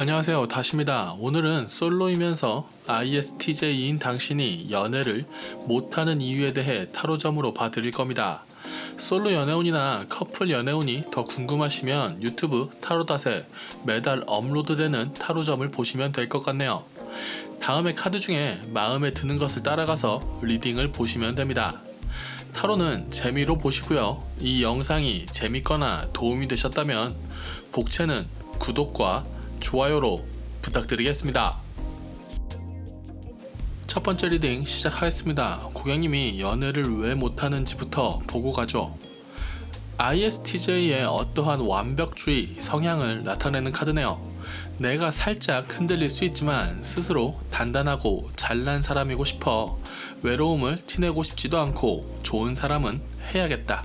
안녕하세요. 다시입니다. 오늘은 솔로이면서 ISTJ인 당신이 연애를 못하는 이유에 대해 타로점으로 봐드릴 겁니다. 솔로 연애운이나 커플 연애운이 더 궁금하시면 유튜브 타로닷에 매달 업로드되는 타로점을 보시면 될 것 같네요. 다음에 카드 중에 마음에 드는 것을 따라가서 리딩을 보시면 됩니다. 타로는 재미로 보시고요. 이 영상이 재밌거나 도움이 되셨다면 복채는 구독과 좋아요로 부탁드리겠습니다. 첫 번째 리딩 시작하겠습니다. 고객님이 연애를 왜 못하는지부터 보고 가죠. ISTJ의 어떠한 완벽주의 성향을 나타내는 카드네요. 내가 살짝 흔들릴 수 있지만 스스로 단단하고 잘난 사람이고 싶어 외로움을 티내고 싶지도 않고 좋은 사람은 해야겠다.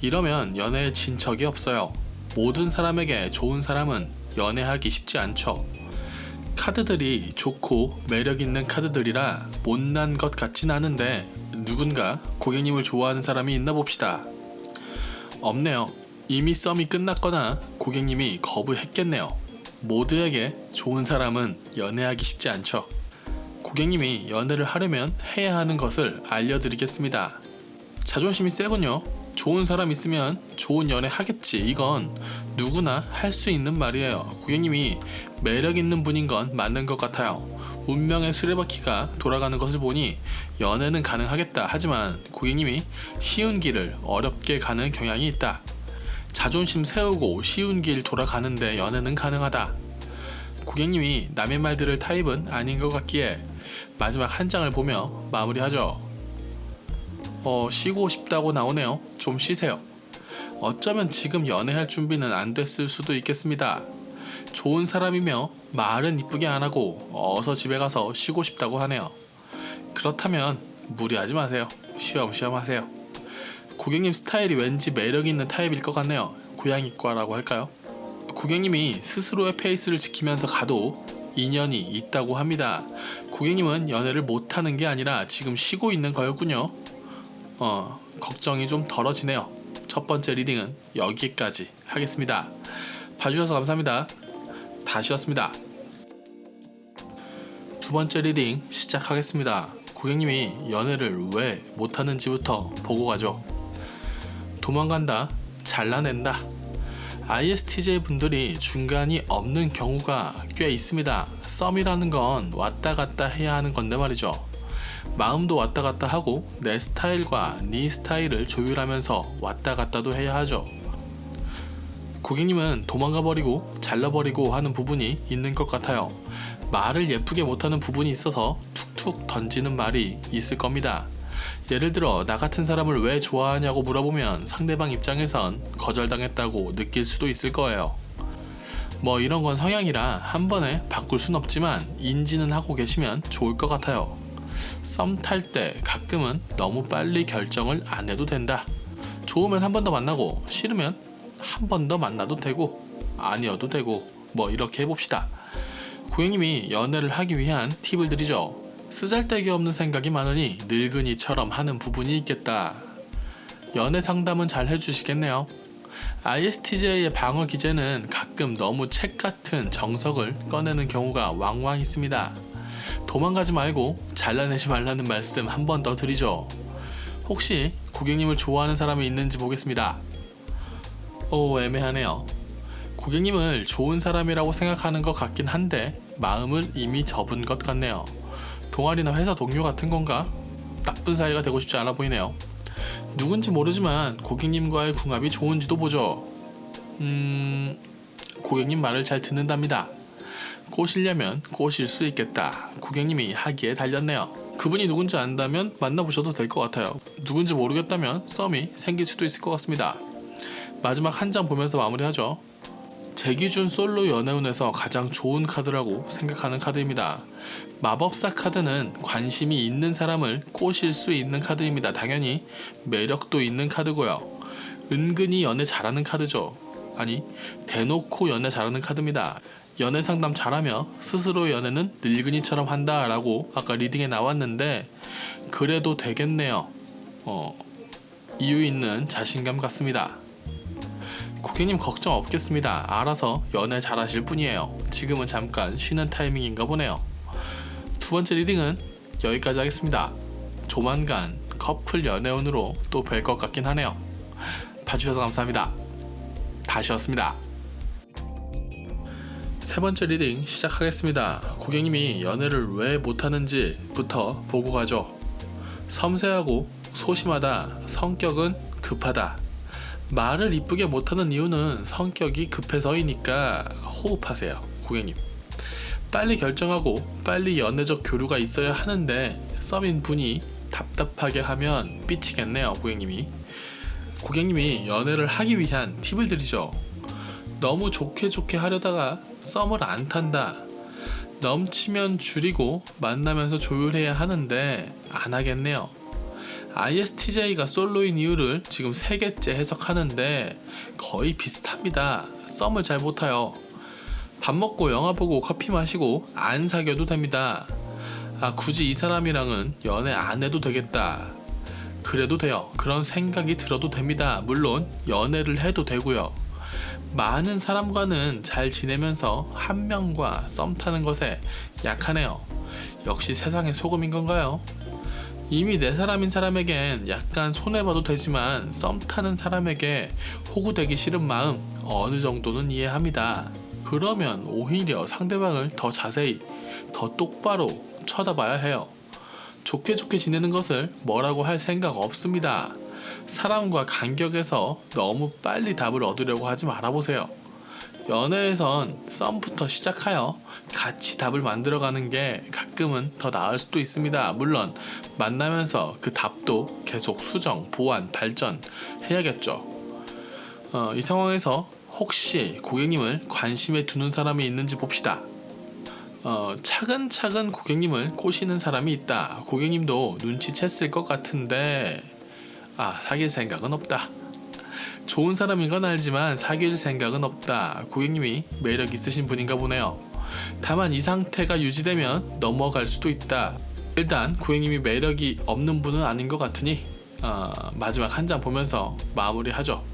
이러면 연애에 진 적이 없어요. 모든 사람에게 좋은 사람은 연애하기 쉽지 않죠. 카드들이 좋고 매력 있는 카드들이라 못난 것 같진 않은데 누군가 고객님을 좋아하는 사람이 있나 봅시다. 없네요. 이미 썸이 끝났거나 고객님이 거부했겠네요. 모두에게 좋은 사람은 연애하기 쉽지 않죠. 고객님이 연애를 하려면 해야 하는 것을 알려드리겠습니다. 자존심이 세군요. 좋은 사람 있으면 좋은 연애 하겠지. 이건 누구나 할 수 있는 말이에요. 고객님이 매력 있는 분인 건 맞는 것 같아요. 운명의 수레바퀴가 돌아가는 것을 보니 연애는 가능하겠다. 하지만 고객님이 쉬운 길을 어렵게 가는 경향이 있다. 자존심 세우고 쉬운 길 돌아가는데 연애는 가능하다. 고객님이 남의 말 들을 타입은 아닌 것 같기에 마지막 한 장을 보며 마무리하죠. 어, 쉬고 싶다고 나오네요. 좀 쉬세요. 어쩌면 지금 연애할 준비는 안 됐을 수도 있겠습니다. 좋은 사람이며 말은 이쁘게 안 하고 어서 집에 가서 쉬고 싶다고 하네요. 그렇다면 무리하지 마세요. 쉬엄쉬엄 하세요. 고객님 스타일이 왠지 매력 있는 타입일 것 같네요. 고양이과라고 할까요? 고객님이 스스로의 페이스를 지키면서 가도 인연이 있다고 합니다. 고객님은 연애를 못하는 게 아니라 지금 쉬고 있는 거였군요. 어, 걱정이 좀 덜어지네요. 첫 번째 리딩은 여기까지 하겠습니다. 봐주셔서 감사합니다. 다시였습니다. 두 번째 리딩 시작하겠습니다. 고객님이 연애를 왜 못하는지부터 보고 가죠. 도망간다, 잘라낸다. ISTJ 분들이 중간이 없는 경우가 꽤 있습니다. 썸이라는 건 왔다 갔다 해야 하는 건데 말이죠. 마음도 왔다 갔다 하고 내 스타일과 네 스타일을 조율하면서 왔다 갔다도 해야 하죠. 고객님은 도망가 버리고 잘라버리고 하는 부분이 있는 것 같아요. 말을 예쁘게 못하는 부분이 있어서 툭툭 던지는 말이 있을 겁니다. 예를 들어 나 같은 사람을 왜 좋아하냐고 물어보면 상대방 입장에선 거절당했다고 느낄 수도 있을 거예요. 뭐 이런 건 성향이라 한 번에 바꿀 순 없지만 인지는 하고 계시면 좋을 것 같아요. 썸 탈 때 가끔은 너무 빨리 결정을 안 해도 된다. 좋으면 한 번 더 만나고 싫으면 한 번 더 만나도 되고 아니어도 되고 뭐 이렇게 해봅시다. 고객님이 연애를 하기 위한 팁을 드리죠. 쓰잘데기 없는 생각이 많으니 늙은이처럼 하는 부분이 있겠다. 연애 상담은 잘 해주시겠네요. ISTJ의 방어 기제는 가끔 너무 책 같은 정석을 꺼내는 경우가 왕왕 있습니다. 도망가지 말고 잘라내지 말라는 말씀 한 번 더 드리죠. 혹시 고객님을 좋아하는 사람이 있는지 보겠습니다. 오, 애매하네요. 고객님을 좋은 사람이라고 생각하는 것 같긴 한데 마음을 이미 접은 것 같네요. 동아리나 회사 동료 같은 건가? 나쁜 사이가 되고 싶지 않아 보이네요. 누군지 모르지만 고객님과의 궁합이 좋은지도 보죠. 음, 고객님 말을 잘 듣는답니다. 꼬시려면 꼬실 수 있겠다. 고객님이 하기에 달렸네요. 그분이 누군지 안다면 만나보셔도 될 것 같아요. 누군지 모르겠다면 썸이 생길 수도 있을 것 같습니다. 마지막 한 장 보면서 마무리하죠. 제 기준 솔로 연애운에서 가장 좋은 카드라고 생각하는 카드입니다. 마법사 카드는 관심이 있는 사람을 꼬실 수 있는 카드입니다. 당연히 매력도 있는 카드고요. 은근히 연애 잘하는 카드죠. 아니, 대놓고 연애 잘하는 카드입니다. 연애 상담 잘하며 스스로 연애는 늙은이처럼 한다 라고 아까 리딩에 나왔는데 그래도 되겠네요. 어, 이유 있는 자신감 같습니다. 고객님 걱정 없겠습니다. 알아서 연애 잘하실 뿐이에요. 지금은 잠깐 쉬는 타이밍인가 보네요. 두 번째 리딩은 여기까지 하겠습니다. 조만간 커플 연애운으로 또 뵐 것 같긴 하네요. 봐주셔서 감사합니다. 다시였습니다. 세 번째 리딩 시작하겠습니다. 고객님이 연애를 왜 못하는지부터 보고 가죠. 섬세하고 소심하다. 성격은 급하다. 말을 이쁘게 못하는 이유는 성격이 급해서이니까 호흡하세요, 고객님. 빨리 결정하고 빨리 연애적 교류가 있어야 하는데 썸인 분이 답답하게 하면 삐치겠네요, 고객님이. 고객님이 연애를 하기 위한 팁을 드리죠. 너무 좋게 좋게 하려다가 썸을 안 탄다. 넘치면 줄이고 만나면서 조율해야 하는데 안 하겠네요. ISTJ가 솔로인 이유를 지금 세 개째 해석하는데 거의 비슷합니다. 썸을 잘 못 타요. 밥 먹고 영화 보고 커피 마시고 안 사귀어도 됩니다. 아, 굳이 이 사람이랑은 연애 안 해도 되겠다. 그래도 돼요. 그런 생각이 들어도 됩니다. 물론 연애를 해도 되고요. 많은 사람과는 잘 지내면서 한 명과 썸 타는 것에 약하네요. 역시 세상의 소금인 건가요? 이미 내 사람인 사람에겐 약간 손해봐도 되지만 썸 타는 사람에게 호구되기 싫은 마음 어느 정도는 이해합니다. 그러면 오히려 상대방을 더 자세히, 더 똑바로 쳐다봐야 해요. 좋게 좋게 지내는 것을 뭐라고 할 생각 없습니다. 사람과 간격에서 너무 빨리 답을 얻으려고 하지 말아보세요. 연애에선 썸부터 시작하여 같이 답을 만들어가는 게 가끔은 더 나을 수도 있습니다. 물론 만나면서 그 답도 계속 수정, 보완, 발전 해야겠죠. 어, 이 상황에서 혹시 고객님을 관심에 두는 사람이 있는지 봅시다. 어, 차근차근 고객님을 꼬시는 사람이 있다. 고객님도 눈치챘을 것 같은데 아 사귈 생각은 없다. 좋은 사람인 건 알지만 사귈 생각은 없다. 고객님이 매력 있으신 분인가 보네요. 다만 이 상태가 유지되면 넘어갈 수도 있다. 일단 고객님이 매력이 없는 분은 아닌 것 같으니 어, 마지막 한 장 보면서 마무리하죠.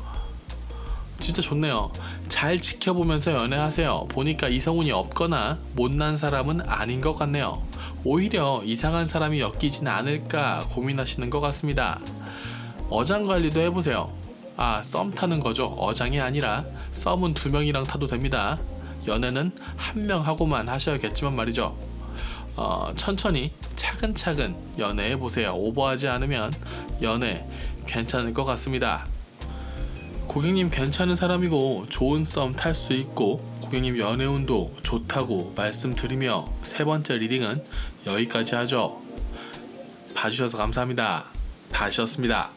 진짜 좋네요. 잘 지켜보면서 연애하세요. 보니까 이성운이 없거나 못난 사람은 아닌 것 같네요. 오히려 이상한 사람이 엮이진 않을까 고민하시는 것 같습니다. 어장 관리도 해보세요. 아, 썸 타는 거죠. 어장이 아니라 썸은 두 명이랑 타도 됩니다. 연애는 한 명 하고만 하셔야겠지만 말이죠. 어, 천천히 차근차근 연애해 보세요. 오버하지 않으면 연애 괜찮을 것 같습니다. 고객님 괜찮은 사람이고 좋은 썸 탈 수 있고 고객님 연애운도 좋다고 말씀드리며 세 번째 리딩은 여기까지 하죠. 봐주셔서 감사합니다. 다시였습니다.